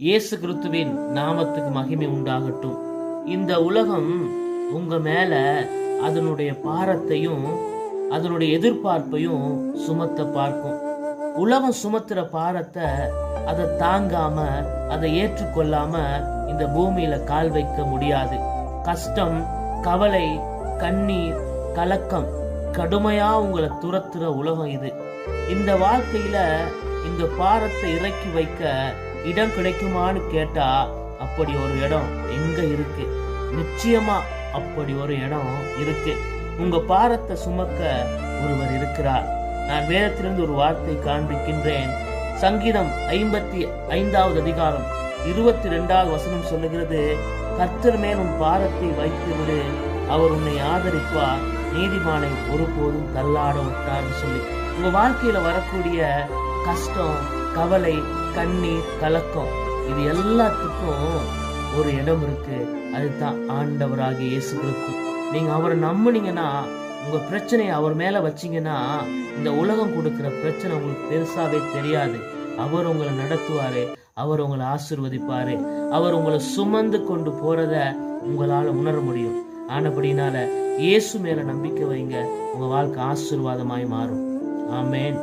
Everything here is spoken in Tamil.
இயேசு கிறிஸ்துவின் நாமத்துக்கு மகிமை உண்டாகட்டும். இந்த உலகம் உங்க மேல அதனுடைய பாரத்தையும் அதனுடைய எதிர்பார்ப்பையும் சுமத்த பார்க்கும். உலகம் சுமத்துற பாரத்தை அதை தாங்காம அதை ஏற்றுக்கொள்ளாம இந்த பூமியில கால் வைக்க முடியாது. கஷ்டம் கவலை கண்ணீர் கலக்கம் கடுமையா உங்களை துரத்துற உலகம் இது. இந்த வாழ்க்கையில இந்த பாரத்தை இறக்கி வைக்க இடம் கிடைக்குமான்னு கேட்டா அப்படி ஒரு இடம் எங்க இருக்கு? நிச்சயமா அப்படி ஒரு இடம் இருக்கு. உங்க பாரத்தை சுமக்க ஒருவர் இருக்கிறார். நான் வேதத்திலிருந்து ஒரு வார்த்தை காண்பிக்கின்றேன். சங்கீதம் ஐம்பத்தி ஐந்தாவது அதிகாரம் இருபத்தி ரெண்டாவது வசனம் சொல்லுகிறது கர்த்தர் மேல் உன் பாரத்தை வைத்து விடு. அவர் உன்னை ஆதரிப்பார். நீதிமானை ஒருபோதும் தள்ளாட விட்டார்னு சொல்லி. உங்க வாழ்க்கையில வரக்கூடிய கஷ்டம் கவலை கண்ணீர் கலக்கம் இது எல்லாத்துக்கும் ஒரு இடம் இருக்கு. அதுதான் ஆண்டவராக இயேசு கிறிஸ்து. நீங்க அவரை நம்புனீங்கன்னா உங்க பிரச்சனையை அவர் மேல வச்சீங்கன்னா இந்த உலகம் கொடுக்கிற பிரச்சனை உங்களுக்கு பெருசாவே தெரியாது. அவர் உங்களை நடத்துவாரு அவர் உங்களை ஆசிர்வதிப்பாரு அவர் உங்களை சுமந்து கொண்டு போறத உங்களால உணர முடியும். ஆனபடினால இயேசு மேல நம்பிக்கை வைங்க உங்க வாழ்க்கை ஆசிர்வாதமாய் மாறும். ஆமேன்.